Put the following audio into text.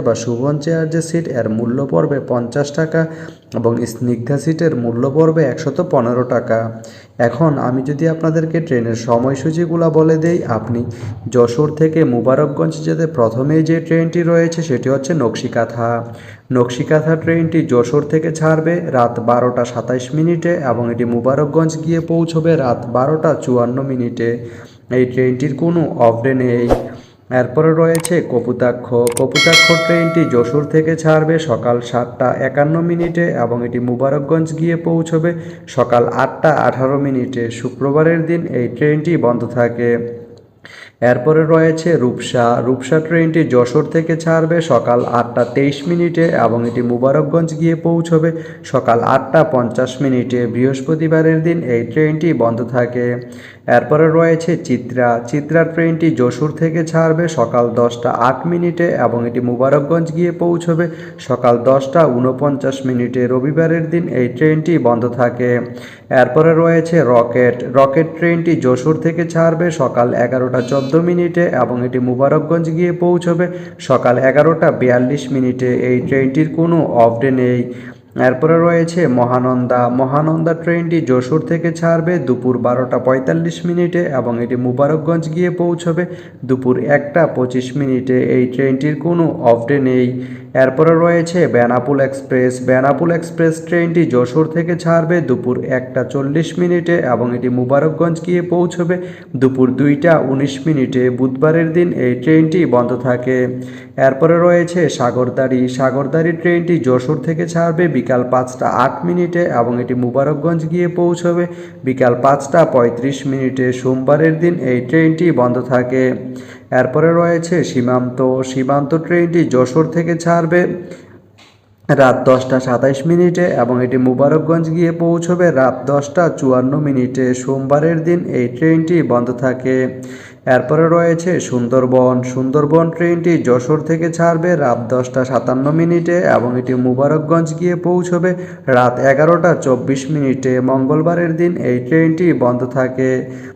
বা সুবন চেয়ার যে সিট এর মূল্য পড়বে পঞ্চাশ টাকা এবং স্নিগ্ধা সিটের মূল্য পড়বে একশত পনেরো টাকা। এখন আমি যদি আপনাদেরকে ট্রেনের সময়সূচিগুলো বলে দেই, আপনি যশোর থেকে মুবারকগঞ্জ যেতে প্রথমেই যে ট্রেনটি রয়েছে সেটি হচ্ছে নকশিকাথা। নকশিকাথা ট্রেনটি যশোর থেকে ছাড়বে রাত বারোটা সাতাইশ মিনিটে এবং এটি মুবারকগঞ্জ গিয়ে পৌঁছবে রাত বারোটা চুয়ান্ন মিনিটে। এই ট্রেনটির কোনো অফডে নেই। এরপরে রয়েছে কপুতাক্ষ। কপুতাক্ষ ট্রেনটি যশোর থেকে ছাড়বে সকাল সাতটা একান্ন মিনিটে এবং এটি মুবারকগঞ্জ গিয়ে পৌঁছবে সকাল আটটা আঠারো মিনিটে। শুক্রবারের দিন এই ট্রেনটি বন্ধ থাকে। এরপরে রয়েছে রূপসা। রূপসা ট্রেনটি যশোর থেকে ছাড়বে সকাল আটটা তেইশ মিনিটে এবং এটি মুবারকগঞ্জ গিয়ে পৌঁছবে সকাল আটটা পঞ্চাশ মিনিটে। বৃহস্পতিবারের দিন এই ট্রেনটি বন্ধ থাকে। এরপরে রয়েছে চিত্রা। চিত্রা ট্রেনটি যশোর থেকে ছাড়বে সকাল দশটা আট মিনিটে এবং এটি মুবারকগঞ্জ গিয়ে পৌঁছবে সকাল দশটা উনপঞ্চাশ মিনিটে। রবিবারের দিন এই ট্রেনটি বন্ধ থাকে। এরপরে রয়েছে রকেট। রকেট ট্রেনটি যশোর থেকে ছাড়বে সকাল এগারোটা চোদ্দ মিনিটে এবং এটি মুবারকগঞ্জ গিয়ে পৌঁছবে। সকাল এগারোটা বিয়াল্লিশ মিনিটে এই ট্রেনটির কোনো অফ ডে নেই। এরপরে রয়েছে মহানন্দা। মহানন্দা ট্রেনটি যশোর থেকে ছাড়বে দুপুর বারোটা পঁয়তাল্লিশ মিনিটে এবং এটি মুবারকগঞ্জ গিয়ে পৌঁছবে দুপুর একটা পঁচিশ মিনিটে। এই ট্রেনটির কোনো অফ ডে নেই। এরপরে রয়েছে বেনাপুল এক্সপ্রেস। বেনাপুল এক্সপ্রেস ট্রেনটি যশোর থেকে ছাড়বে দুপুর একটা চল্লিশ মিনিটে এবং এটি মুবারকগঞ্জ গিয়ে পৌঁছবে দুপুর দুইটা উনিশ মিনিটে। বুধবারের দিন এই ট্রেনটি বন্ধ থাকে। এরপরে রয়েছে সাগরদাড়ি। সাগরদাড়ি ট্রেনটি যশোর থেকে ছাড়বে বিকাল পাঁচটা আট মিনিটে এবং এটি মুবারকগঞ্জ গিয়ে পৌঁছবে। বিকাল পাঁচটা পঁয়ত্রিশ মিনিটে সোমবারের দিন এই ট্রেনটি বন্ধ থাকে। এরপরে রয়েছে সীমান্ত। সীমান্ত ট্রেনটি যশোর থেকে ছাড়বে রাত দশটা সাতাইশ মিনিটে এবং এটি মুবারকগঞ্জ গিয়ে পৌঁছবে রাত দশটা চুয়ান্ন মিনিটে। সোমবারের দিন এই ট্রেনটি বন্ধ থাকে। এরপরে রয়েছে সুন্দরবন। সুন্দরবন ট্রেনটি যশোর থেকে ছাড়বে রাত দশটা সাতান্ন মিনিটে এবং এটি মুবারকগঞ্জ গিয়ে পৌঁছবে রাত এগারোটা চব্বিশ মিনিটে। মঙ্গলবারের দিন এই ট্রেনটি বন্ধ থাকে।